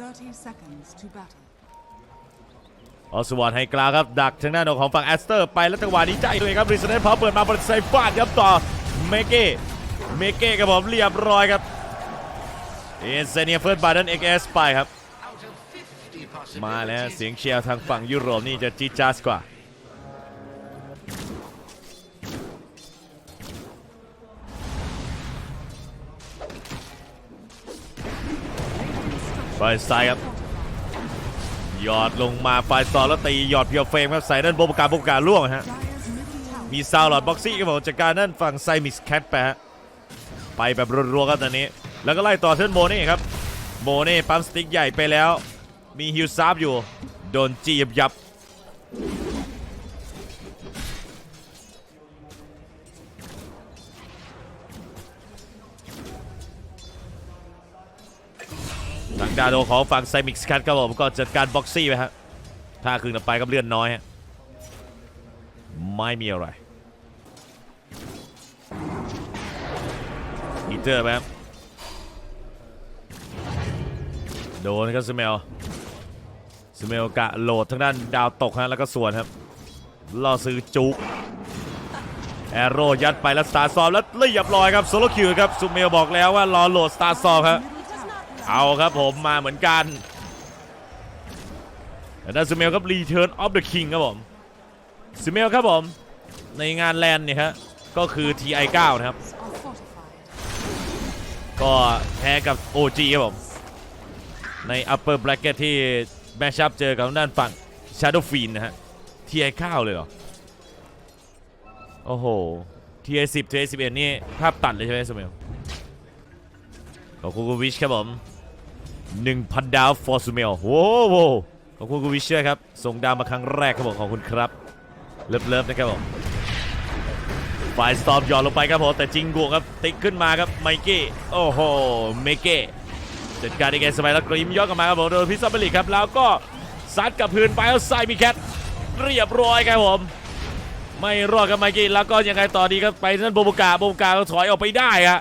30 seconds to battle. ออสวอร์ดให้กลางครับ ดักทางด้านของฝั่งแอสเตอร์ ไปแล้วจังหวะนี้ใจตัวเองครับริสเนตพอเปิดมาบอลไซฟาดครับต่อเมเก้เมเก้กับผมเรียบร้อยครับเอเซเนียเฟิร์สบาร์เดนเอ็กเอสไปครับ มาแล้วเสียงเชียร์ทางฝั่งยุโรปนี่จะจีดจ๊าสกว่า ไฟซ้ายครับหยอดลงมาไฟซอนแล้วตีหยอดเพียวเฟรมครับใส่ด้านโบกาโบกาล่วงฮะมีซาวหลอดบ็อกซี่ครับผมจากการนั่นฝั่งไซมิสแคทไปฮะไปแบบรัวๆครับตอนนี้ แล้วก็ไล่ต่อเทิร์นโมนี่ครับโมนี่ปั๊มสติ๊กใหญ่ไปแล้ว มีฮิวซับอยู่ โดนจียับยับ ทาโดของฝั่งไซมิกส์แคทครับผมก็จัดการบ็อกซี่ไปฮะถ้าคืนต่อไปก็เลื่อนน้อยฮะไม่มีอะไรอีเตอร์ไหมครับโดนครับสเมลสเมลกะโหลดทางด้านดาวตกฮะแล้วก็ส่วนครับล่อซื้อจุกแอโร่ยัดไปแล้วสตาร์ซอมแล้วเรียบร้อยครับโซโลคิวครับสุเมลบอกแล้วว่ารอโหลดสตาร์ซอมครับ เอาครับผมมาเหมือนกันแต่ด้านสเมลครับรีเทิร์นออฟเดอะคิงครับผมสเมลครับผม ในงานแลนด์เนี่ยฮะก็คือ TI9 นะครับ ก็แพ้กับ OG ครับผม ใน upper bracket ที่แมชชัพเจอกับด้านฝั่ง Shadow Fiend นะฮะ TI 9 เลยเหรอ โอ้โห TI 10 TI 11 นี่ภาพตัดเลยใช่ไหมสมิลขอบคุณคุณวิชครับผม 1,000 ดาว for สมิลโว้โหขอบคุณคุณวิเชด้วยครับ ส่งดาวมาครั้งแรกครับผมขอบคุณครับ เลิฟๆนะครับผมฝ่ายสตอมหย่อนลงไปครับผมแต่จริงบวกครับ ติ๊กขึ้นมาครับไมกี้โอ้โหเมเก้จัดการได้ไงสบายแล้วกรีมย้อนกลับมาครับผมโดนพิซซ่าเบลิกครับ แล้วก็ซัดกับพื้นไปแล้วใส่มีแคทเรียบร้อยครับผม ไม่รอดกับไมกี้แล้วก็ยังไงต่อดีครับไปนั่นโบบูกาโบบูกาก็ถอยออกไปได้ฮะ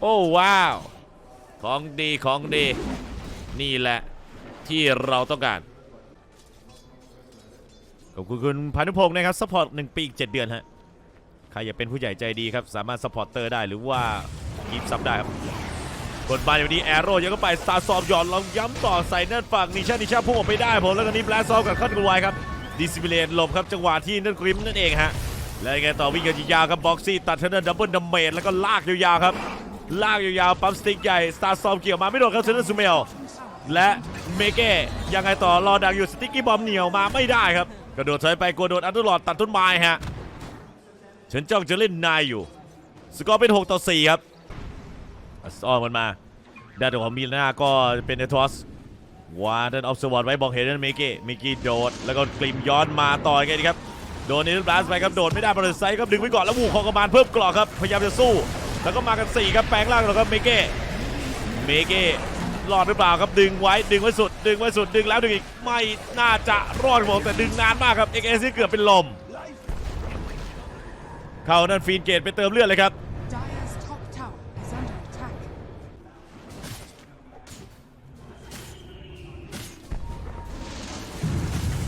โอ้ว้าว ของดีของดี นี่แหละที่เราต้องการ ขอบคุณคุณพานุพงศ์นะครับซัพพอร์ตหนึ่งปีอีกเจ็ดเดือนฮะ ใครอยากเป็นผู้ใหญ่ใจดีครับ สามารถสปอร์ตเตอร์ได้หรือว่ากิฟซับได้ครับกดบาอยู่ดีแอโร่ยังก็ไปสตาร์ซอมหย่อนลองย้ำต่อใส่นั่นฝั่งนิชานิชาพุ่งออกไปได้ผมแล้วก็นี้แบลสซอมกับคอนกรวยครับดิสซิเบเลนหลบครับจังหวะที่นั่นกริมนั่นเองฮะแล้วยังไงต่อวิ่งกันยาวครับบ็อกซี่ตัดเทนเนอร์ดับเบิลดัมเมจแล้วก็ลากยาวๆครับ ลากยาวๆปั๊มสติ๊กใหญ่สตาร์ซอมเกี่ยวมาไม่โดนครับเทนเนอร์ซูเมลและเมเก้ยังไงต่อรอดักอยู่สติ๊กกี้บอมเหนียวมาไม่ได้ครับกระโดดถอยไปกลัวโดนอันตลอดตัดต้นไม้ฮะฉันจ้องจะเล่นนายอยู่ สกอร์เป็น 6 ต่อ 4 ครับอัสออนมันมาด้านของมิลนาก็เป็นเนทอสวาดันออฟสวอตไว้บอกเห็นนั่นเมกี้เมกี้โดด แล้วก็กลิมย้อนมาต่อยกันดีครับ โดนนิลบลาสไปครับ โดดไม่ได้บอลไซค์ครับ ดึงไว้ก่อนแล้ววูขอกระบาลเพิ่มกรอกครับ พยายามจะสู้ แล้วก็มากัน4ครับแปลงร่างแล้วครับเมเก้เมเก้รอดหรือเปล่าครับดึงไว้ดึงไว้สุด ดึงไว้สุดดึงแล้วดึงอีกไม่น่าจะรอดผมแต่ดึงนานมากครับเอ็กเอซี่เกือบเป็นลม เข้านั่นฟีนเกตไปเติมเลือดเลยครับ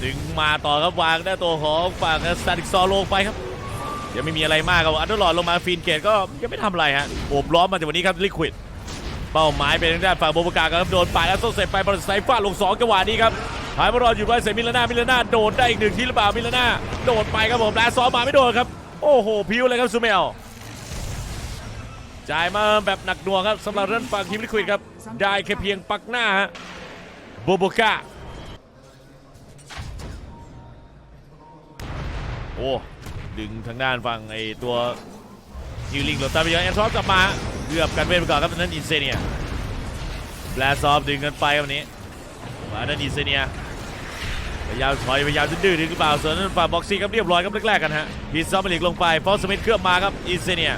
ดึงมาต่อครับวางได้ตัวของฝั่งสตาติกซอลงไปครับ ยังไม่มีอะไรมากครับอันเดอร์ลอดลงมาฟีนเกตก็ยังไม่ทำอะไรฮะโอบล้อมมาจากวันนี้ครับลิควิดเป้าหมายเป็นทางด้านฝั่งโบบูกาครับโดนปาดแล้วโซเซไปบอลไซฟาดลงสองจังหวะนี้ครับหายมารออยู่ไว้เซมิลน่ามิลน่าโดดได้อีกหนึ่งทีหรือเปล่ามิลน่าโดดไปครับผมแลซ้อมมาไม่โดนครับโอ้โหพิวเลยครับซูเมลจ่ายมาแบบหนักหน่วงครับสำหรับเรื่องฝั่งทีมลิควิดครับได้แค่เพียงปักหน้าฮะโบบูกาโอ้ ดึงทางด้านฝั่งไอตัวฮิวลิงหลบตาไปยังแอนทรอปกลับมาเกือบกันเวทไปก่อนครับนั้นอินเซเนียแบลซอฟดึงกันไปวันนี้มาด้านอินเซเนียพยายามถอยพยายามจะดื้อดึงหรือเปล่าส่วนนั้นฝั่งบ็อกซี่ครับเรียบร้อยครับแรกๆกันฮะพีซอมเมลิกลงไปฟอสสมิธเคลือบมาครับอินเซเนีย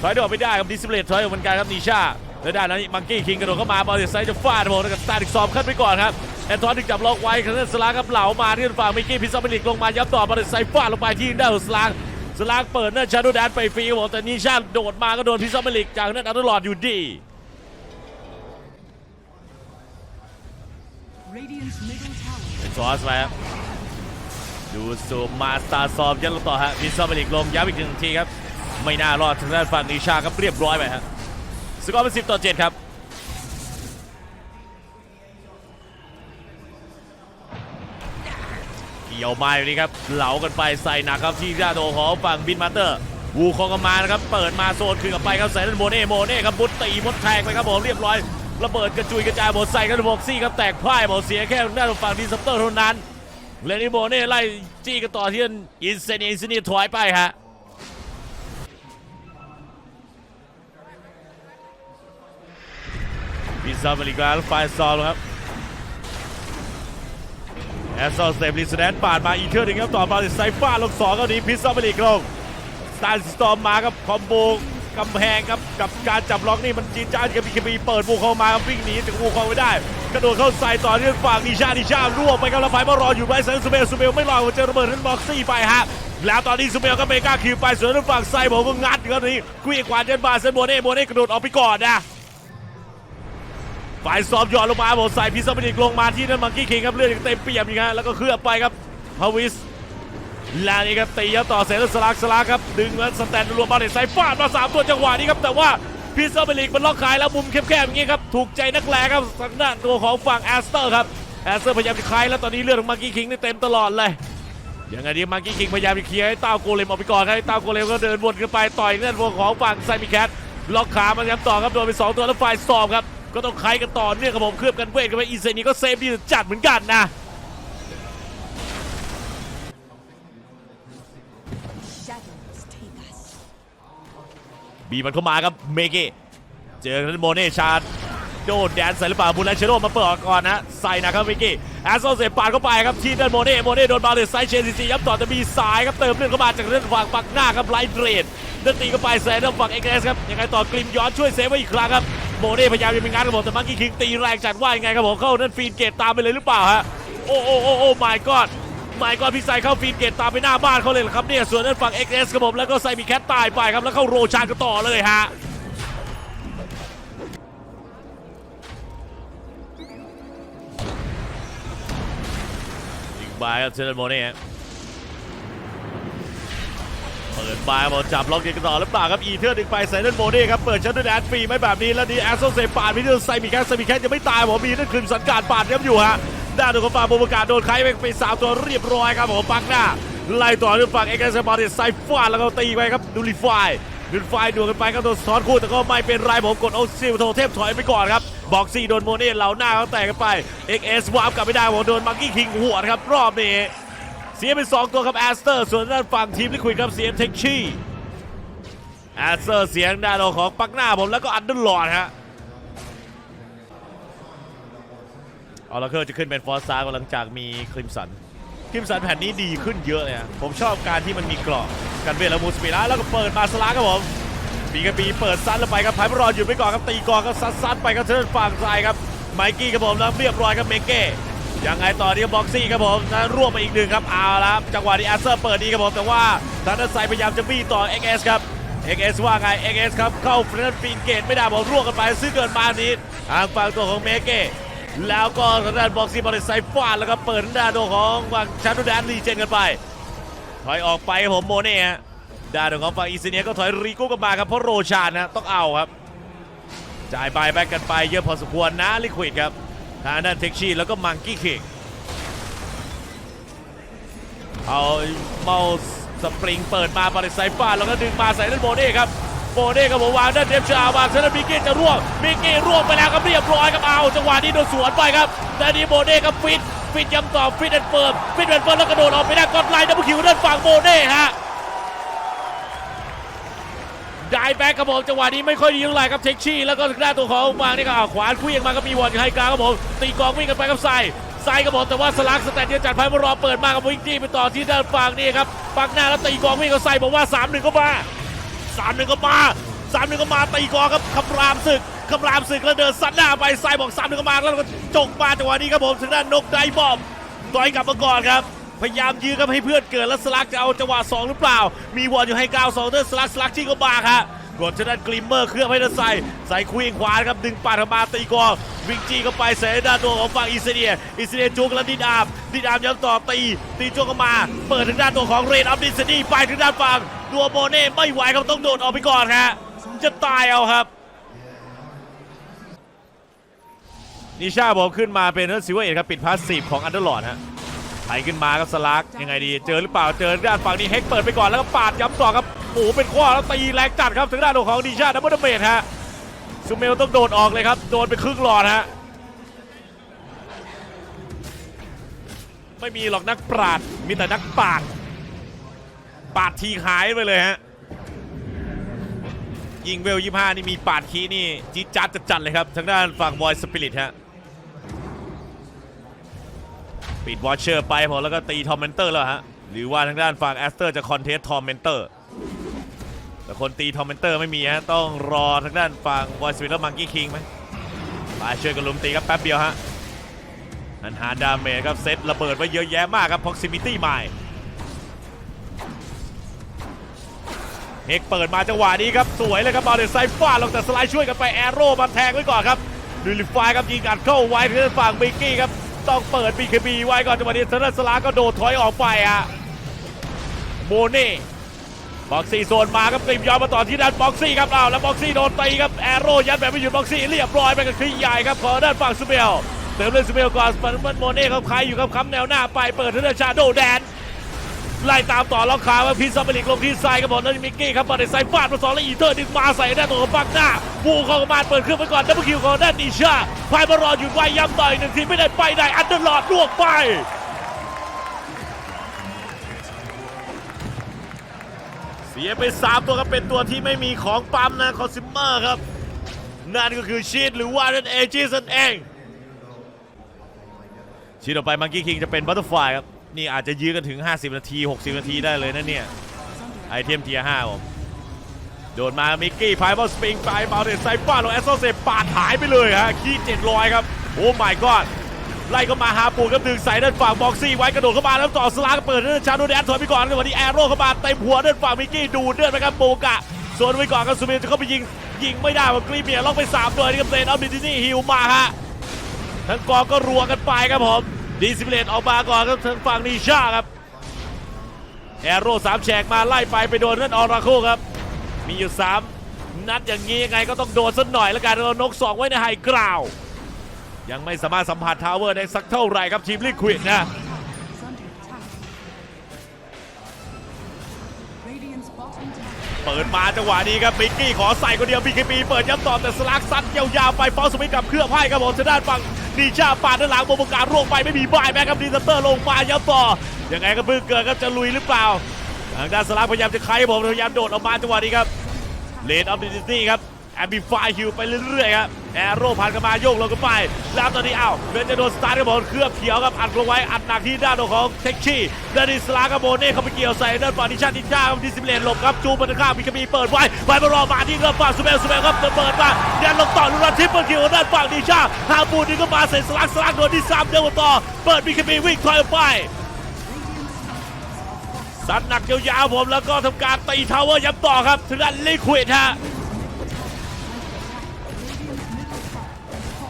ถอยโดดไม่ได้ครับดิสเพลตถอยออกเหมือนกันครับนิชาแล้วด้านนั้นมังกี้คิงกระโดดเข้ามาบอลเดไซด์จะฟาดบอลแล้วก็สตาร์ติกซอมขึ้นไปก่อนครับ แอนทอนดึงจับล็อกไว้คาร์เนสลาครับเหลามาที่ฝั่งมิกกี้พิซซอมเมลิกลงมาย้ำต่อบอลเดไซด์ฟาดลงไปที่ด้านสลางสลากเปิดนั่นชาโดแดนไปฟรีบผมแต่นิชาโดดมาก็โดนพิซซ่าเมลิกจากนั่นอัลตลอดอยู่ดีเป็นซอสไปครับดูซูมมาสตาร์ซอมยันลงต่อฮะพิซซ่าเบลิกลงย้ำอีกหนึ่งทีครับ ไม่น่ารอดทางด้านฝั่งนิชาครับเรียบร้อยไปฮะสกอร์เป็น10ต่อ7ครับ กี่ยวไม้อยู่นี่ครับเหลากันไปใส่หนักครับที่ด้านโดของฝั่งบินมาเตอร์ วูคองกมานะครับเปิดมาโซนคืนกลับไปครับใส่ด้านโมเน่โมเน่ครับบุตตีมดแทงไปครับผมเรียบร้อยระเบิดกระจุยกระจายหมดใส่กันบอกซี่ครับแตกพ่ายหมดเสียแค่ด้านฝั่งดีซัปเตอร์เท่านั้นเลนี่โมเน่ไล่จี้กันต่อที่อินเซนีอินเซนีถอยไปฮะพิซซ่าอเมริกาไฟซอลครับ แอสซอลสเตปลิสแดนปาดมาอีกเทื่อหนึงครับต่อมาไซฟ้าลงสองก็นี้พิซซ่าอเมริกลงสตาร์สตอมมาครับคอมโบกำแพงครับกับการจับล็อกนี่มันจีนจ้ากับบีเคบีเปิดบูเข้ามาครับวิ่งหนีจากบูเข้าไม่ได้ กระโดดเข้าใส่ต่อที่ฝั่งนิชานิชาร่วงไปครับแล้วไฟมารออยู่ไว้เซนซูเบลซูเบลไม่รอเจอระเบิดทั้งบ็อกซี่ไปฮะแล้วตอนนี้ซูเบลก็เมกาคิวไปส่วนทางฝั่งไซผมก็งัดครับนี้คุยกวาดเจนบาเซนโบเน่โบเน่กระโดดออกไปก่อนนะ ฝ่ายซอมหย่อนลงมาผมใส่พิซซ่าบิลิกลงมาที่นั่นมังกี้คิงครับเลือดยังเต็มเปี่ยมอีกฮะแล้วก็เคลือบไปครับฮาวิสแล้วนี่ครับตีครับต่อเซนสลักสลักครับดึงแล้วสแตนรวมมาเลยใส่ฟาดมาสามตัวจังหวะนี้ครับแต่ว่าพิซซ่าบิลิกมันล็อกขายแล้วมุมแคบๆอย่างงี้ครับถูกใจนักแลครับทางด้านตัวของฝั่งแอสเตอร์ครับแอสเตอร์พยายามจะคลายแล้วตอนนี้เลือดของมังกี้คิงนี่เต็มตลอดเลยยังไงดีมังกี้คิงพยายามจะเคลียร์ให้เต้าโกเลมออกไปก่อนครับให้เต้าโกเลมก็เดินวนกันไปต่อยนั่นพวกของฝั่งไซมิแคทล็อกขามันย้ำต่อครับโดนไปสองตัวแล้วฝ่ายสอบครับ ก็ต้องใครกันต่อเนื่องกับผมเคลือบกันเวทกันไปอีเซนี่ก็เซฟดีจัดเหมือนกันนะ shadows take us บีมันเข้ามาครับเมเกเจอกันโมเน่ชาร์ดโดนแดนใส่หรือเปล่าบุลเลนเชโรมาเปิดก่อนนะใส่นะครับเมเกแอสโซเซปาดเข้าไปครับที่ด้านโมเน่โมเน่โดนบาเลสไซเชนซีซียับต่อจะมีสายครับเติมเลือดเข้ามาจากเรื่องฝั่งปักหน้าครับไลท์เดรดเดินตีเข้าไปใส่ด้านฝั่งเอ็กเอสครับยังไงต่อกริมย้อนช่วยเซฟไว้อีกครั้งครับ โมเน่พยายามจะมีงานกับผมแต่มังกี้คิงตีแรงจัดว่ายังไงครับผมเข้านั่นฟีนเกตตามไปเลยหรือเปล่าฮะโอ้โอ้โอ้โอ้ my god หมายก่อนพี่ใส่เข้าฟีนเกตตามไปหน้าบ้านเขาเลยเหรอครับเนี่ยส่วนด้านฝั่ง XS ครับผมแล้วก็ใส่มีแคทตายไปครับแล้วเข้าโรชานกันต่อเลยฮะอีกบายครับเซนโมเน่ เปิดบายบอลจับล็อกกันต่อหรือเปล่าครับอีเทอร์ดึงไปใส่ด้านโมเน่ครับเปิดชั้นด้วยแอดฟรีไม่แบบนี้แล้วนี่แอสโซเซปาดไปที่ใส่มีแคทใส่มีแคทยังไม่ตายผมมีนั่นคือสังการปาดครับอยู่ฮะด้านดูของฝั่งโบกาโดนใครไปไปสามตัวเรียบร้อยครับผมปักหน้าไล่ต่อด้วยฝั่งเอ็กซ์เซบอลไซฟาดแล้วก็ตีไปครับดูลิฟายดูลิฟายดวลกันไปครับโดนสอนคู่แต่ก็ไม่เป็นไรผมกดโอซิลโทเทพถอยไปก่อนครับบอกซี่โดนโมเน่เหล่าหน้าเขาแตกกันไป XS วาร์ปกลับไม่ได้ผมโดนมังกี้คิงหัวครับรอบนี้ เสียไปสองตัวครับแอสเตอร์ ส่วนด้านฝั่งทีมลิควิดครับเสียเทคชี่แอสเตอร์เสียงด้านของปักหน้าผมแล้วก็อันเดอร์ลอดฮะออร์เคิลจะขึ้นเป็นฟอร์ซาร์หลังจากมีคลิมสันคลิมสันแผ่นนี้ดีขึ้นเยอะเลยอะผมชอบการที่มันมีกราะกันเวละมูสปีระแล้วก็เปิดมาสลาครับผมปีกบปีเปิดซัดแล้วไปครับไพ่รอหยุดไปก่อนครับตีกองก็ซัดซัดไปครับเทิร์นฝั่งซ้ายครับไมกี้ครับผมแล้วเรียบร้อยครับเมเก้ ยังไงต่อที่บ็อกซี่ครับผมนะร่วมไปอีกหนึ่งครับเอาละจังหวะนี้อสเซอร์เปิดดีครับผมแต่ว่าทางด้านไซพยายามจะบี้ต่อ XS ครับ XS ว่าไง XS ครับเข้าเฟรนด์ฟีนเกตไม่ได้ผมร่วงกันไปซึ่งเกินมานี้ทางฝั่งตัวของเมเก้แล้วก็ทางด้านบ็อกซี่บอลไซฟาดแล้วก็เปิดทางด้านตัวของฝั่งชันดูแดนรีเจนกันไป ถอยออกไปผมโมเน่ฮะด้านของฝั่งอีซิเนียก็ถอยรีกู้กันมาครับเพราะโรชานนะต้องเอาครับจ่ายใบแบ็กกันไปเยอะพอสมควรนะลิควิดครับ ทางด้านเทคชี่แล้วก็มังกี้คิกเอาเมาส์สปริงเปิดมาบอลไซฟาดแล้วก็ดึงมาใส่ด้านโมเน่ครับโมเน่กับผมวางด้านเดฟชาวางเซนต์มิเก้จะร่วงมิเก้ร่วงไปแล้วครับเรียบร้อยครับเอาจังหวะนี้โดนสวนไปครับแต่นี้โมเน่ครับฟิตฟิตย้ำต่อฟิตแอนด์เฟิร์มฟิตแอนด์เฟิร์มแล้วกระโดดออกไปได้กดไลน์ดับเบิลคิวด้านฝั่งโมเน่ฮะ ได้แบ็กครับผมจังหวะนี้ไม่ค่อยดีเท่าไหร่ครับเทคชี่แล้วก็ทางด้าตัวของวางนี่ก็ขวานคลี้ยงมาก็มีวอลอยู่ให้กลางครับผมตีกองวิ่งกันไปครับใส่ใส่ครับผมแต่ว่าสลักสแตนเดียจัดไพ่มารอเปิดมากับวิ่งจี้ไปต่อที่ด้านฝั่งนี่ครับปักหน้าแล้วตีกองวิ่งก็ใส่บอกว่า3าหนึ่งก็มา3าหนึ่งก็มา3าหนึ่งก็มาตีกองครับคำรามศึกคำรามศึกแล้วเดินซัดหน้าไปใส่บอก3าหนึ่งก็มาแล้วก็จกมาจังหวะนี้ครับผมทางด้านนกไดบอมต่อยกลับมาก่อนครับ พยายามยื้อครับให้เพื่อนเกิดแล้วสลักจะเอาจังหวะ2หรือเปล่า มีวอลอยู่ให้ก้าวสองเดอร์สลักสลักจี้ก็บาครับกดชด้านกลิมเมอร์เครื่องให้ด้านใส่ใส่คุยขวาครับดึงปาดมาตีกองวิ่งจีเข้าไปใส่ด้านตัวของฝั่งอิสเดียอิสเดียจุกแล้วดิดามดิดามยังต่อตีตีจุกเข้ามาเปิดถึงด้านตัวของเรนออฟดิสนีไปถึงด้านฝั่งตัวโบเน่ไม่ไหวครับต้องโดดออกไปก่อนฮะจะตายเอาครับนิชาบอกขึ้นมาเป็นเซิเวอร์เอ็ดครับปิดพาสซีฟของอันเดอร์ลอดฮะ ไถขึ้นมาครับสลักยังไงดี เจอหรือเปล่าเจอด้านฝั่งนี้เฮกเปิดไปก่อนแล้วก็ปาดย้ำต่อครับโอ้โหเป็นข้อแล้วตีแรงจัดครับถึงด้านของนิชาดับเบิลเมทฮะซูเมลต้องโดดออกเลยครับโดนไปครึ่งหลอดฮะไม่มีหรอกนักปราดมีแต่นักปาด ปาดทีหายไปเลยฮะยิงเวลยี่ห้านี่มีปาดคีนี่จี๊ดจ๊าดจัดเลยครับทางด้านฝั่งบอยสปิริตฮะ ปิดวอชเชอร์ไปพอแล้วก็ตีทอมเมนเตอร์แล้วฮะ หรือว่าทางด้านฝั่งแอสเตอร์จะคอนเทสทอมเมนเตอร์ แต่คนตีทอมเมนเตอร์ไม่มีฮะ ต้องรอทางด้านฝั่งวอยสปิตแล้วมังกี้คิงไหมมาช่วยกันลุมตีครับแป๊บเดียวฮะนันหาดาเมจครับเซตระเบิดไว้เยอะแยะมากครับ proximity ใหม่เฮกเปิดมาจังหวะนี้ครับ สวยเลยครับบอลเดนไซฟ้าลงแต่สไลด์ช่วยกันไปแอโร่มาแทงไว้ก่อนครับดูลิฟายครับยิงอัดเข้าไว้ทางด้านฝั่งบิกกี้ครับ ต้องเปิด BKB ไว้ก่อนจังหวะนี้เซนสลาก็โดดถอยออกไปอะโมเน่บ็อกซี่โซนมาครับกลิมยอมมาต่อที่ด้านบ็อกซี่ครับอ้าแล้วบ็อกซี่โดนตีครับแอโร่ยัดแบบไม่หยุดบ็อกซี่เรียบร้อยไปกับคลีใหญ่ครับขอด้านฝั่งสเบลเติมเลยซูเบลก่อนมันโมเน่เขาใครอยู่ครับค้ำแนวหน้าไปเปิดทางด้านชาโดแดน ไล่ตามต่อล็อกขาว่าพิซซัมเบลิกลงที่ไซด์ครับผมแล้วมิกกี้ครับบอลในไซด์ฟาดมาสองแล้วอีเตอร์ดึงมาใส่ด้านตัวของปักหน้าบูเข้ามาเปิดเครื่องไปก่อนดับเบิลคิวของด้านนิชาพายมารออยู่ไว้ย้ำต่อยหนึ่งทีไม่ได้ไปได้อันเดอร์ลอดลวกไปเสียไป 3 ตัวครับเป็นตัวที่ไม่มีของปั๊มนะคอซิมเมอร์ครับ นั่นก็คือชีตหรือว่านั่นเอจิสันเองชีตต่อไปมังกี้คิงจะเป็นบัตเตอร์ฟลายครับ นี่อาจจะยื้อกันถึง 50 นาที 60 นาทีได้เลยนะเนี่ย ไอเทมเทียร์5ผมโดนมามิกกี้พายบอลสปริงไปเบาเดนไซฟ้าลงแอสโซเซปาดหายไปเลยฮะขี้700ครับ โอ้ my god ไล่เข้ามาหาปูครับดึงใส่ด้านฝั่งบ็อกซี่ไว้กระโดดเข้ามาแล้วต่อสลากเปิดด้านชาโดแดนถอยไปก่อนแล้ววันนี้แอโร่เข้ามาเต็มหัวด้านฝั่งมิกกี้ดูเลือดไปครับปูกะส่วนไว้ก่อนครับซูเมนจะเข้าไปยิงยิงไม่ได้ว่ากรีเมียล็อกไป3ตัวนี่ครับเซนออฟดิจินี่ฮิวมาฮะทั้งกองก็รัวกันไปครับผม ดีซิเบเลตออกมาก่อนครับทางฝั่งนิชาครับแอโร่สามแฉกมาไล่ไปไปโดนนั่นออราโคครับ มีอยู่ 3 นัดอย่างนี้ยังไงก็ต้องโดนสักหน่อยแล้วกันเรานก2ไว้ในไฮกราว ยังไม่สามารถสัมผัสทาวเวอร์ได้สักเท่าไหร่ครับทีมลิควิดนะ เปิดมาจังหวะนี้ครับบิกกี้ขอใส่คนเดียวบีเคปีเปิดย้ำต่อแต่สลักซัดยาวๆไปฟอสมิธกับเครื่องไพ่ครับผมทางด้านฝั่งนีชาปาดด้านหลังโมบการร่วงไปไม่มีบายแม็กครับดีซัตเตอร์ลงมาย้ำต่อยังไงก็เพิ่งเกิดครับจะลุยหรือเปล่าทางด้านสลักพยายามจะไขผมพยายามโดดออกมาจังหวะนี้ครับเลดออฟดิจิตี้ครับ แอมบิฟายฮิวไปเรื่อยๆครับแอโร่ผ่านกันมาโยกลงกันไป แล้วตอนนี้อ้าวเพื่อนจะโดนสตาร์กับผมเครืองเขียวครับอัดลงไว้อัดหนักที่ด้านของเท็กชี่ดนิสลากับโบเน่เข้าไปเกี่ยวใส่ด้านฝั่งนิชานิชาครับดิสเบเลนหลบครับจูบันข้ามีคบีเปิดไว้ไว้มารอมาที่ด้านฝั่งสุเบลสุเบลครับเปิดมายันลงต่อลุรันทิปเปิลคิวด้านฝั่งนิชาฮาบูนี่ก็มาใส่สลักสลักโดนที่สามเดินต่อ เปิดมีคบีวิ่งถอยออกไปสัดหนักยาวๆผมแล้วก็ทำการตีทาวเวอร์ย้ำต่อครับทางด้านลิควิดฮะ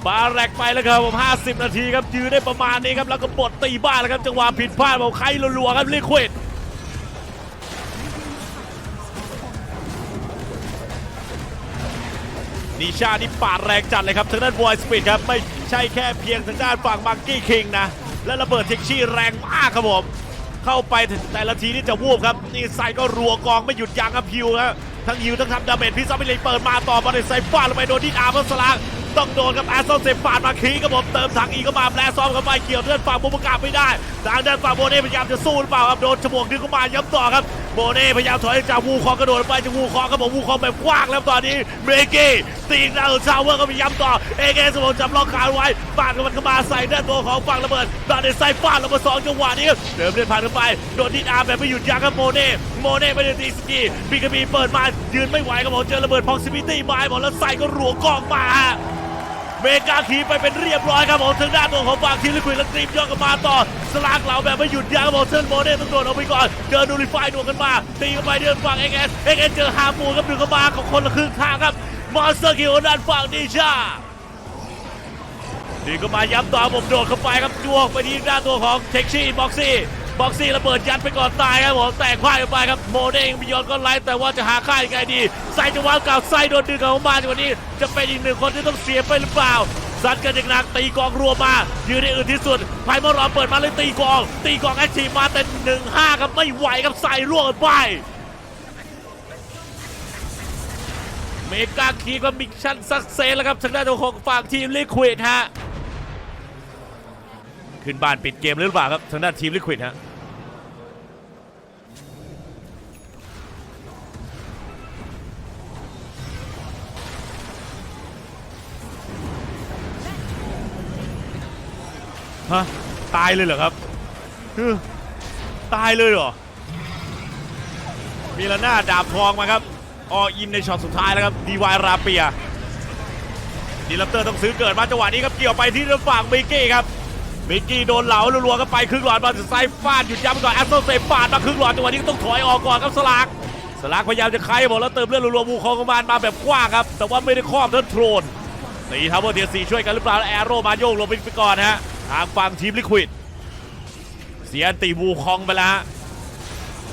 บาแรกไปแล้วครับผม50 นาทีครับยื้อได้ประมาณนี้ครับแล้วก็ปลดตีบ้านแล้วครับจังหวะผิดพลาดของใครรัวๆครับลิควิดนิชานี่ปาดแรงจัดเลยครับทางด้านบอยสปีดครับไม่ใช่แค่เพียงทางด้านฝั่งมังกี้คิงนะ และระเบิดเทคชี่แรงมากครับผมเข้าไปแต่ละทีนี่จะวูบครับนี่ใส่ก็รัวกองไม่หยุดยั้งครับฮิวครับทั้งฮิวทั้งทำดาเมจพิซซ่าไม่เลยเปิดมาต่อบอลในไซฟาดลงไปโดนดิดอาร์มสลาง ต้องโดนกับแอสซอนเซปาดมาคีครับผมเติมถังอีกก็มาแปลซ้อมเข้าไปเกี่ยวเลือดฝั่งบุมกาไม่ได้ทางด้านฝั่งโบเน่พยายามจะสู้หรือเปล่าครับโดนฉมวกดึงเข้ามาย้ำต่อครับโบเน่พยายามถอยจากวูคองกระโดดไปจากวูคองครับผมวูคองแบบกว้างแล้วตอนนี้เมกี้ตีดาวซาวเวอร์ก็พยายามต่อเอเกสมองจับล็อกขาไว้ปาดกันเข้ามาใส่ด้านตัวของฝั่งระเบิดตอนนี้ไซฟาดลงมาสองจังหวะนี้เดิมเล่นผ่านเข้าไปโดนดิดอาร์แบบไม่หยุดยั้งครับโมเน่โมเน่ไม่ได้ตีสกีบีกบีเปิดมายืนไม่ไหวครับผมเจอระเบิดพ็อกซิมิตี้ไม้หมดแล้วใส่ก็รัวกองมา เมกาขี่ไปเป็นเรียบร้อยครับผมทางด้านตัวของฝั่งทีลิควิดและกรีมย่องกันมาต่อ สลากเหลาแบบไม่หยุดยั้งครับผมเซิร์นโมเน่ต้องโดดออกไปก่อน เจอดูริฟายดวงกันมา ตีกันไปเดินฝั่งเอ็กเอสเอ็กเอสเจอฮามูครับดึงเข้ามาของคนละครึ่งทางครับมอนสเตอร์คิวด้านฝั่งนิชานี่ก็มาย้ำต่อผมโดดเข้าไปครับจวกไปที่ด้านตัวของเท็กซี่บ็อกซี่ บ็อกซี่ระเบิดยัดไปก่อนตายครับผมแตกพ่ายไปครับโมเดงบิยอนก็ไล่แต่ว่าจะหาค่ายยังไงดีใส่จังหวะเก่าใส่โดนดึงเข้ามาจังหวะนี้ จะเป็นอีกหนึ่งคนที่ต้องเสียไปหรือเปล่าซัดกันอย่างหนักตีกองรัวมา ยืนในอื่นที่สุดไพ่มารอเปิดมาเลยตีกอง ตีกองแอคทีฟมาแต่หนึ่งห้าครับไม่ไหวครับใส่ร่วงไปเมกาคีก็มิชชั่นสักเซสแล้วครับทางด้านของฝั่งทีมลิควิดฮะ ขึ้นบ้านปิดเกมหรือเปล่าครับทางด้านทีมลิควิดฮะ ฮะตายเลยเหรอครับตายเลยเหรอมีละนาดาบทองมาครับออินในช็อตสุดท้ายแล้วครับดีวายราเปียดีลัปเตอร์ต้องซื้อเกิดมาจังหวะนี้ครับเกี่ยวไปที่ทางฝั่งมิกกี้ครับมิกกี้โดนเหลารัวๆกันไปครึ่งหลอดมาถึงซ้ายฟาดหยุดยั้งก่อนแอสโซเซปาดมาครึ่งหลอดจังหวะนี้ก็ต้องถอยออกก่อนครับสลากสลากพยายามจะไขบอกแล้วเติมเลือดรัวๆบูคองกมานมาแบบกว้างครับแต่ว่าไม่ได้ครอบท่านโทรนตีทาวเวอร์เทียสีช่วยกันหรือเปล่าแล้วแอโร่มาโยกลงไปก่อนฮะ ทางฝั่งทีมลิควิดเสียนตีบูคองไปแล้ว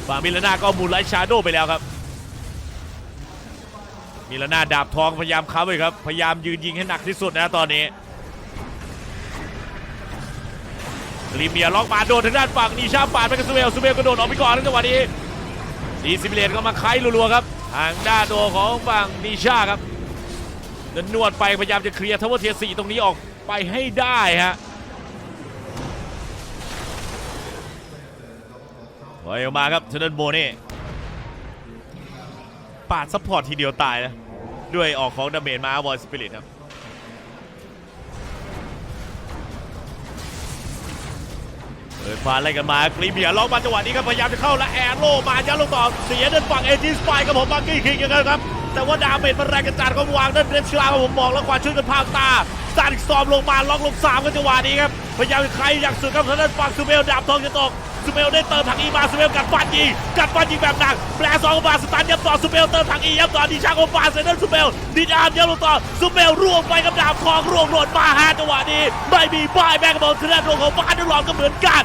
ฝั่งมิลาน่าก็มูลไลชาโดไปแล้วครับ มิลาน่าดาบทองพยายามค้ำเลยครับ พยายามยืนยิงให้หนักที่สุดนะตอนนี้ลีเมียล็อกมาโดนทางด้านฝั่งนีชาปาดไปกับซูเวลซูเวลกระโดดออกไปก่อนในจังหวะนี้ดีซิมิเลนก็มาไครัวๆครับทางด้านตัวของฝั่งนีชาครับเดินนวดไปพยายามจะเคลียร์ทาวเวอร์เทียสี่ตรงนี้ออกไปให้ได้ฮะ ไว้ออกมาครับเทนเดนโบเน่ปาดซัพพอร์ตทีเดียวตายนะด้วยออกของดาเมจมาบอยสปิริตครับเปิดฟาไล่กันมากรีเมียล็อกมาจังหวะนี้ครับพยายามจะเข้าและแอร์โลมายัดลงต่อเสียเดินฝั่งเอจิสไปครับผมบังกี้คิงยังไงครับ แต่ว่าดาเมจมันแรงกระจายก็วางด้านเดฟชลาครับผมมองแล้วกว่าช่วยกันพากตาซาดิกซอมลงมาล็อกลงสามกันจังหวะนี้ครับพยายามจะใครอยากสุดครับทางด้านฝั่งซูเบลดาบทองจะตก สเปลได้เติมถังอีมาสเปลกัดฟันยิงกัดฟันยิงแบบหนักแปลสองบาสตันยับต่อสเปลเติมถังอียับต่อดิชางออกมาเซนเตอร์สเปลดีดอาร์มยับลงต่อสเปลร่วงไปกับดาบคองร่วงหล่นมาฮาจังหวะนี้ไม่มีป้ายแบงกบอลเทเลนดวงของบ้านหลอนก็เหมือนกัน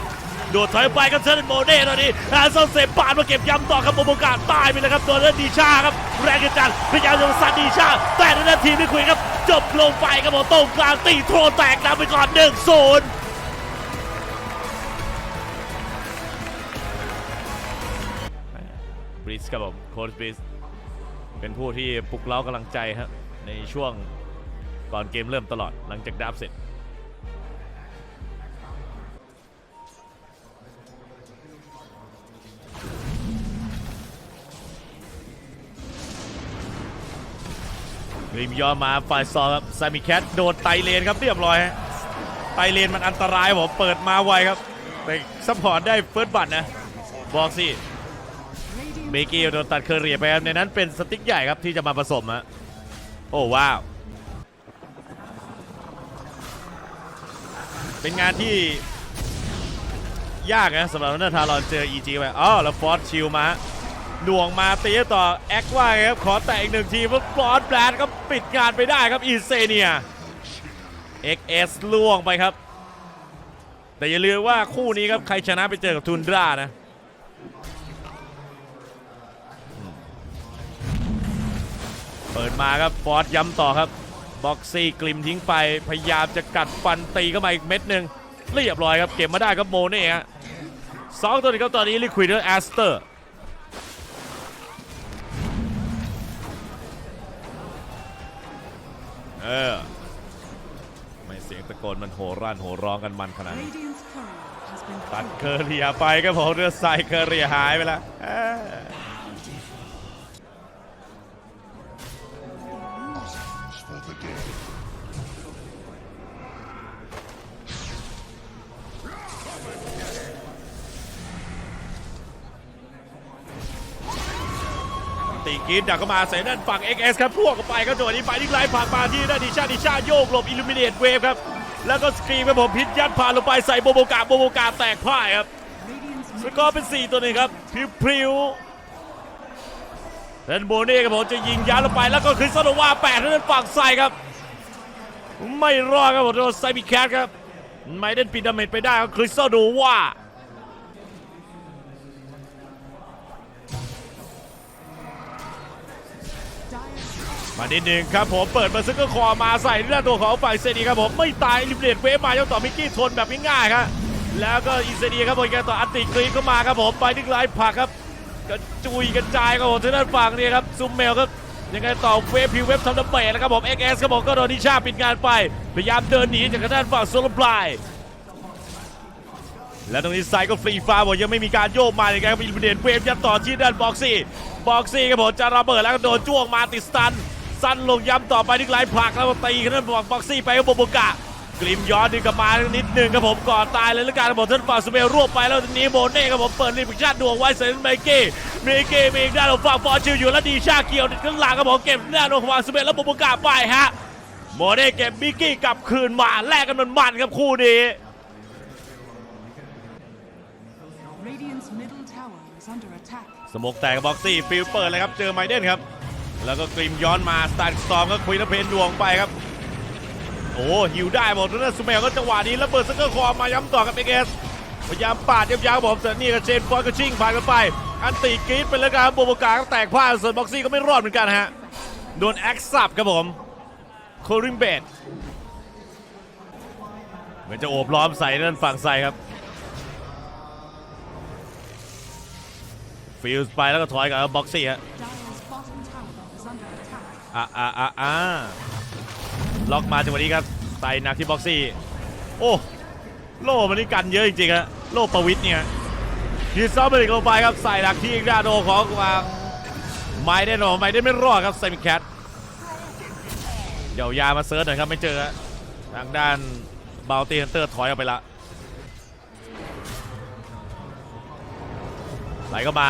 โดดถอยไปกับเซนโมเน่ตอนนี้อาร์เซนเซปาดมาเก็บย้ำต่อครับโอโมกาตายไปแล้วครับตัวเล่นดีชาครับแรงกันจันพยายามจะสัดดีชา แต่ในนาทีไม่คุยครับจบลงไปครับโมโต้งกลางตีโทรแตกนำไปก่อนหนึ่งศูนย์ สครับผมโค้ชบิสเป็นผู้ที่ปลุกเร้ากำลังใจครับในช่วงก่อนเกมเริ่มตลอดหลังจากดับเสร็จ ริมยอมมาฝ่ายซอครับซามิแคทโดดไตเลนครับเรียบร้อยฮะไตเลนมันอันตรายผมเปิดมาไวครับแต่ซัพพอร์ตได้เฟิร์สบัตนะ บอกสิ เบกี้โดนตัดเคอร์เรียไปครับในนั้นเป็นสติ๊กใหญ่ครับที่จะมาผสมฮะโอ้ว้าว เป็นงานที่ยากนะสำหรับนัทธารอนเจอ EG ไปอ๋อแล้วฟอสชิลมาหน่วงมาตีต่อแอคว่าครับขอแตะอีกหนึ่งทีเพราะฟอสแบลดก็ปิดงานไปได้ครับอีเซเนีย XS ล่วงไปครับ แต่อย่าลืมว่าคู่นี้ครับใครชนะไปเจอกับทุนดรานะ เปิดมาครับฟอร์ดย้ำต่อครับบ็อกซี่กลิมทิ้งไปพยายามจะกัดฟันตีเข้ามาอีกเม็ดหนึ่งเรียบร้อยครับเก็บมาได้ครับโมเน่ฮะสองตัวนี้ครับตอนนี้ลิควิดเดอร์แอสเตอร์เออไม่เสียงตะโกนมันโหร่านโหร้องกันมันขนาดนี้ Radiant's courier has been ตัด killed. เคอเรียไปครับผมเรือใส่เคอเรียหายไปแล้ว กรีนดักเข้ามาเสยด้านฝั่ง XS ครับพวกเข้าไปครับจังหวะนี้ไปที่ไลน์ผ่านมาที่ด้านดิชาดิชาโยกหลบอิลูมิเนตเวฟครับ แล้วก็สกรีมครับผมพิษยัดผ่านลงไปใส่โบโบกาโบโบกาแตกพ่ายครับสกอร์เป็น 4 ตัวนึงครับพริวพริวเรนโบเน่ครับผมจะยิงยัดลงไปแล้วก็คริสโตโนวาแปดด้านฝั่งใส่ครับ ไม่รอดครับผมโดนไซบิแคทครับไม่ได้ปิดดาเมจไปได้ครับคริสโตโนวา มานิดหนึ่งครับผมเปิดมาซึกก็คอมาใส่ที่หน้าตัวของฝ่ายเซนีครับผมไม่ตายลิมเลตเวฟมายังต่อมิกกี้ทนแบบง่ายๆครับแล้วก็อินเซนีครับผมแกต่ออันติกรีนเข้ามาครับผมไปที่ไลน์ผักครับกระจุยกระจายครับผมทางด้านฝั่งนี้ครับซุมเมลครับยังไงต่อเวฟพิวเวฟทำดับเบิลนะครับผม XS ครับผมก็โดนนิชาปิดงานไปพยายามเดินหนีจากทางด้านฝั่งโซลปลายแล้วตรงนี้ไซก็ฟรีฟ้าบอกยังไม่มีการโยกมาเลยครับอินเดียนเวฟยัดต่อที่ด้านบ็อกซี่ บ็อกซี่ครับผมจะระเบิดแล้วก็โดนจ้วงมาติดสตันสั้นลงย้ำต่อไปที่ไลผลักแล้วตีขึ้นด้านฝั่งบ็อกซี่ไปกับโบโบกะกริมย้อนดึงกลับมานิดหนึ่งครับผมก่อนตายเลยแล้วกันครับผมท่านฝั่งสเปลรวบไปแล้วทีนี้โมเน่ครับผมเปิดรีพิชันดวงไว้เซนเมเก้เมเก้มีอีกด้านของฝั่งฟอร์ชิวอยู่แล้วดีชาเกียวข้างหลังครับผมเก็บหน้าของฝั่งสเปลแล้วโบโบกะไปฮะโมเน่เก็บมิกกี้กลับคืนมาแลกกันมันๆครับคู่นี้ Radiant's middle tower is under attack. สมกแตกกับบ็อกซี่ฟิลเปิดเลยครับเจอไมเดนครับ แล้วก็กริมย้อนมาสตาร์สตอมก็คุยนเพนดวงไปครับ โอ้หิวได้หมดแล้วนะสุเมลก็จังหวะนี้แล้วเปิดสเกอร์คอมาย้ำต่อกับเอ็กเอสพยายามปาดยาวๆผมแต่นี่ก็เชนฟอยก็ชิ่งผ่านกันไป อันตีกรีดไปแล้วครับโบโบกาก็แตกพ่ายส่วนบ็อกซี่ก็ไม่รอดเหมือนกันฮะโดนแอคซับครับผมโคริมเบดเหมือนจะโอบล้อมใส่นั่นฝั่งใส่ครับ ฟิลส์ไปแล้วก็ถอยกับบ็อกซี่ฮะอะอะอะอะล็อกมาจังหวะนี้ครับใส่หนักที่บ็อกซี่ โอ้โล่มันนี่กันเยอะจริงๆฮะโล่ประวิทย์เนี่ยยืนซ้อมไปอีกลงไปครับใส่หนักที่กราโดของกวางไม้ได้หนอไม้ได้ไม่รอดครับไซมิแคทเดี๋ยวยามาเซิร์ชหน่อยครับไม่เจอฮะทางด้านบาลตีนเตอร์ถอยออกไปละ ไหลเข้ามา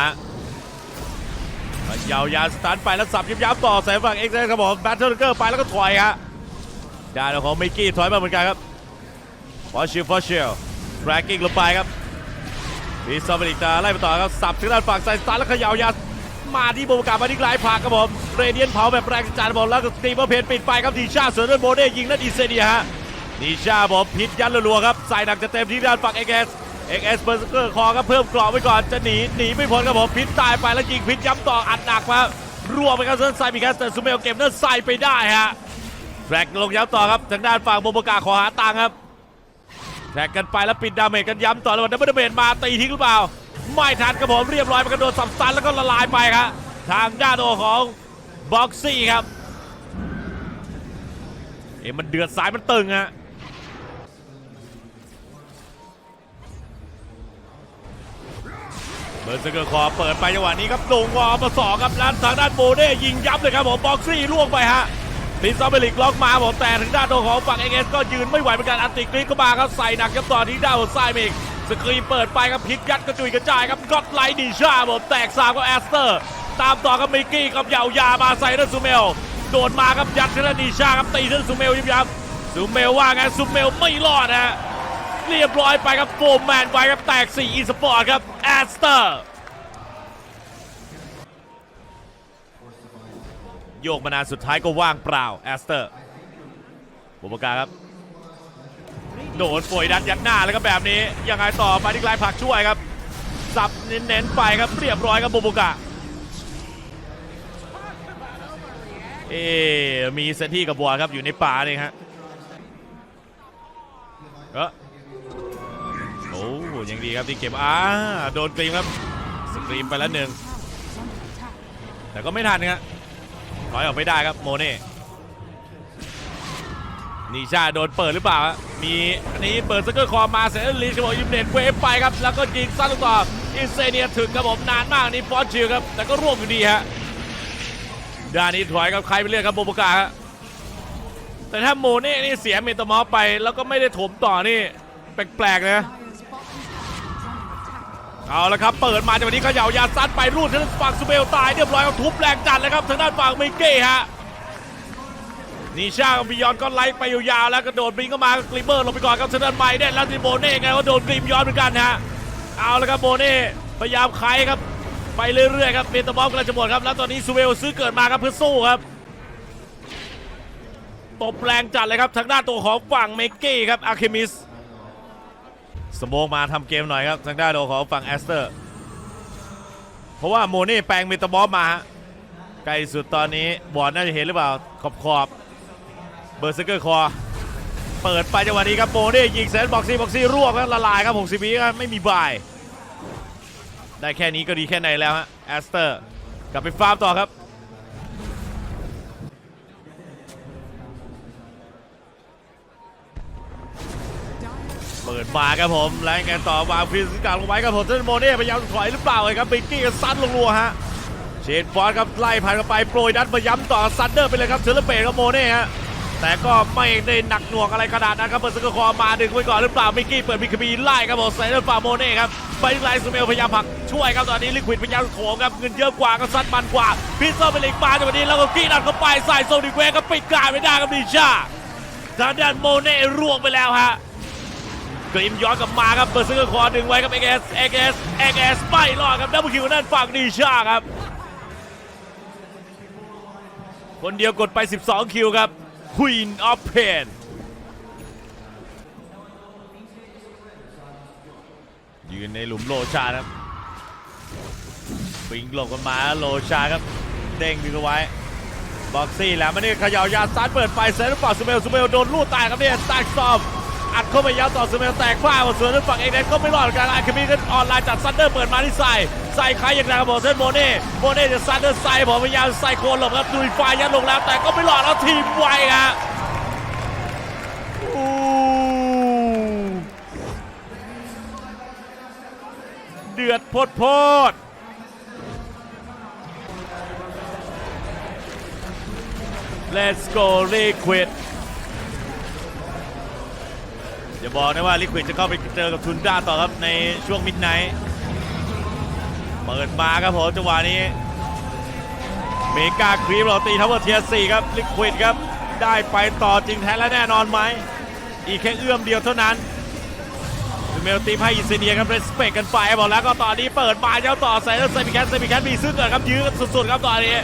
ยาวยาสตาร์ไปแล้วสับยับยับต่อใส่ฝั่งเอ็กซ์ครับผมแบทเทิลเกอร์ไปแล้วก็ถอยฮะด้านของมิกกี้ถอยมาเหมือนกันครับฟอชิลฟอชิลแร็กกิ้งลงไปครับมีซอมเบริกตาไล่ไปต่อครับสับถึงด้านฝั่งไซสตาร์แล้วเขยาวยามาที่โบกามาที่ไกลายผักครับผมเรเดียนเผาแบบแรงจัดบอลแล้วก็สตีเวอร์เพนปิดไปครับดีชาสวนด้วยโบเด้ยิงและดีเซเนียฮะดีชาผมพิษยันรัวๆครับใส่หนักจะเต็มที่ด้านฝั่งเอ็กเอส เอ็กเอสเบอร์สเกอร์คอครับเพิ่มกรอบไว้ก่อนจะหนีหนีไม่พ้นครับผมพิษตายไปแล้วยิงพิษย้ำต่ออัดหนักมารวมไปครับเซนไซมีแคสเตอร์ซูเมลเก็บเนื้อไซไปได้ฮะแทร็กลงย้ำต่อครับทางด้านฝั่งโบโบกาขอหาตังครับแทกกันไปแล้วปิดดาเมจกันย้ำต่อแล้วดับเบิลดาเมจมาตีทิ้งหรือเปล่า ไม่ทันครับผมเรียบร้อยมันกระโดดสับสันแล้วก็ละลายไปครับทางด้านโอของบ็อกซี่ครับเอ๊ะมันเดือดสายมันตึงฮะ อร์เซอร์เกอร์คอเปิดไปจังหวะนี้ครับลงวอลมาสองครับแล้วทางด้านโบเด้ยิงยับเลยครับผมบ็อกซี่ล่วงไปฮะติซอมเบลิกล็อกมาผมแต่ทางด้านโดของฝั่งเอเอสก็ยืนไม่ไหวเหมือนกันอันติกรีดเข้ามาครับใส่หนักครับต่อที่ด้านของไซมิกสกรีนเปิดไปครับพิกยัดกระจุยกระจายครับก็อดไลท์ดีชาผมแตกสามกับแอสเตอร์ ตามต่อกับมิกกี้กับยาวยามาใส่ด้านซูเมลโดนมาครับยัดทางด้านดีชาครับตีด้านซูเมลยิบยับซูเมลว่าไงซูเมลไม่รอดฮะ เรียบร้อยไปครับโฟมแมนไปครับแตก4อีสปอร์ตครับแอสเตอร์โยกมานานสุดท้ายก็ว่างเปล่าแอสเตอร์บุปการครับ โดนป่วยดันยัดหน้าแล้วก็แบบนี้ ยังไงต่อมาที่ไกลผักช่วยครับสับเน้นๆไปครับเรียบร้อยครับบุปกาเอ๊มีเซนที่กับบัวครับอยู่ในป่านี่ฮะเออ โอ้ยังดีครับที่เก็บอ่าโดนกรีมครับสกรีมไปแล้วหนึ่งแต่ก็ไม่ทันครับถอยออกไม่ได้ครับโมเน่นิชาโดนเปิดหรือเปล่า มีอันนี้เปิดสเกอร์คอมาเสร็จแล้วลีชบอกยิมเนตเวฟไปครับ แล้วก็ยิงสั้นต่ออินเซเนียถึงครับผมนานมากนี่ฟอสชิลครับ แต่ก็ร่วมอยู่ดีฮะด้านนี้ถอยกับใครไปเรื่อยครับโบโบกาฮะแต่ถ้าโมเน่นี่เสียเมตามอฟไป แล้วก็ไม่ได้ถมต่อนี่แปลกๆนะ เอาละครับ เปิดมาจากวันนี้เขย่ายาซัดไปรูดทางด้านฝั่งซูเบลตายเรียบร้อยครับทุบแรงจัดเลยครับทางด้านฝั่งมิกกี้ฮะนิชากับบิยอนก็ไล่ไปยาวๆแล้วกระโดดบิงเข้ามากลิมเบอร์ลงไปก่อนครับทางด้านไมเดนแล้วทีโบเน่ไงก็โดนกลิมย้อนเหมือนกันฮะเอาละครับโบเน่พยายามไขครับไปเรื่อยๆครับเมตาบอลกำลังจะหมดครับแล้วตอนนี้ซูเบลซื้อเกิดมาครับเพื่อสู้ครับตบแรงจัดเลยครับทางด้านตัวของฝั่งเมกกี้ครับอาร์เคมิส สโมองมาทำเกมหน่อยครับทางด้านของฝั่งแอสเตอร์ เพราะว่าโมนี่แปลงเมตบอลมาฮะใกล้สุดตอนนี้บอร์ดน่าจะเห็นหรือเปล่า ขอบขอบเบอร์เซเกอร์คอ เปิดไปจังหวะนี้ครับโมนี่ยิงเซนบ็อกซี่บ็อกซี่รวบครับละลายครับ60วิครับไม่มีบาย ได้แค่นี้ก็ดีแค่ไหนแล้วฮะแอสเตอร์กลับไปฟาร์มต่อครับ ปิดมาครับผมแล้วยังไงต่อวางฟิสกลาลงไว้ครับผมเซนโมเน่พยายามถอยหรือเปล่าครับบิกกี้ก็ซัดลงรัวฮะเชดฟอสครับไล่ผ่านเข้าไปโปรยดันมาย้ำต่อซันเดอร์ไปเลยครับเซเลเปตครับโมเน่ฮะแต่ก็ไม่ได้หนักหน่วงอะไรขนาดนั้นครับเปิดสกอร์คอมาดึงไว้ก่อนหรือเปล่าบิกกี้เปิดมิคบีไล่ครับผมใส่ด้านฝ่าโมเน่ครับไปไลน์สเมลพยายามผลักช่วยครับตอนนี้ลิควิดพยายามโขงครับเงินเยอะกว่าก็ซัดมันกว่าพิซซ่าไปเล็กมาจากวันนี้แล้วก็กี้ดันเข้าไปใส่โซนิเวก็ปิดกลายไม่ได้ครับดิชาทางด้านโมเน่ร่วงไปแล้วฮะ กริมย้อนกลับมาครับเบอร์ซึงคอดึงไว้ครับเอ็กเอสเอ็กเอสเอ็กเอสไม่รอดครับดับเบิลคิวนั่นฝั่งดีชาครับ คนเดียวกดไป 12 คิวครับ Queen of Pain ยืนในหลุมโลชาครับปิงหลบกันมาโลชาครับเด้งดึงเอาไว้บ็อกซี่แล้วมันนี่ขย่ายาซัดเปิดไฟเซนหรือเปล่าซูเมลซูเมลโดนลูดตายครับเนี่ยสตาร์ซอม อัดเข้าไปยาวต่อซูเมลแตกฟ้าหมดส่วนทางฝั่งเอกเดนก็ไม่รอดเหมือนกันอาร์เคมีก็ออนไลน์จัดซันเดอร์เปิดมาที่ใส่ใส่ใครอย่างไรครับผมเซนโมเน่โมเน่จะซันเดอร์ใส่ผมพยายามใส่โคนหลบครับดุยไฟยัดลงแล้วแต่ก็ไม่รอดแล้วทีมไวครับเดือดพดโพด Let's go Liquid อย่าบอกนะว่า Liquid จะเข้าไปเจอกับทุนด้าต่อครับในช่วงมิดไนท์เปิดมาครับผมจังหวะนี้ เมกาครีมเราตีทัพเวอร์เทียสี่ครับ Liquid ครับ ได้ไปต่อจริงแท้และแน่นอนไหม อีกแค่เอื้อมเดียวเท่านั้นเมลตีมให้อินเซเนียครับเรสเปกกันไปบอกแล้วก็ตอนนี้เปิดมาเจ้าต่อใส่แล้วเซมิแคทเซมิแคทมีซึ่งเกิดครับยื้อกันสุดๆครับตอนนี้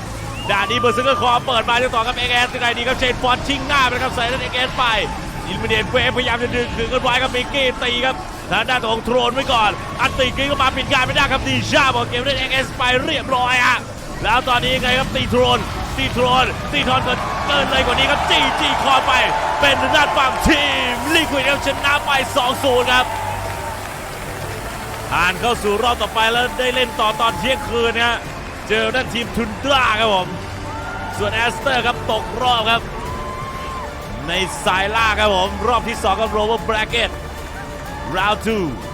ด่านนี้เบอร์ซึ่งก็คอเปิดมาเจ้าต่อกับเอ็กเอสยังไงดีครับเชนฟอนชิงหน้าไปครับใส่แล้วเอ็กเอสไป อินเมเดียนเฟพยายามจะดึงถึงกันไว้ครับมิกกี้ตีครับทางด้านของโทรนไว้ก่อน อันตีกรีนเข้ามาปิดการไม่ได้ครับดีชาบอกเกมเล่นเอ็กเอสไปเรียบร้อยฮะแล้วตอนนี้ไงครับตีโทรนตีโทรนตีทอนเกินเกินเลยกว่านี้ครับจีจีคอไป เป็นทางด้านฝั่งทีมลิควิดครับชนะไป 2-0 ครับผ่านเข้าสู่รอบต่อไปแล้วได้เล่นต่อตอนเที่ยงคืนนะฮะเจอด้านทีมทุนดราครับผม ส่วนแอสเตอร์ครับตกรอบครับ ในสายล่าครับผม รอบที่ 2 กับโรเวอร์แบรเกตราว2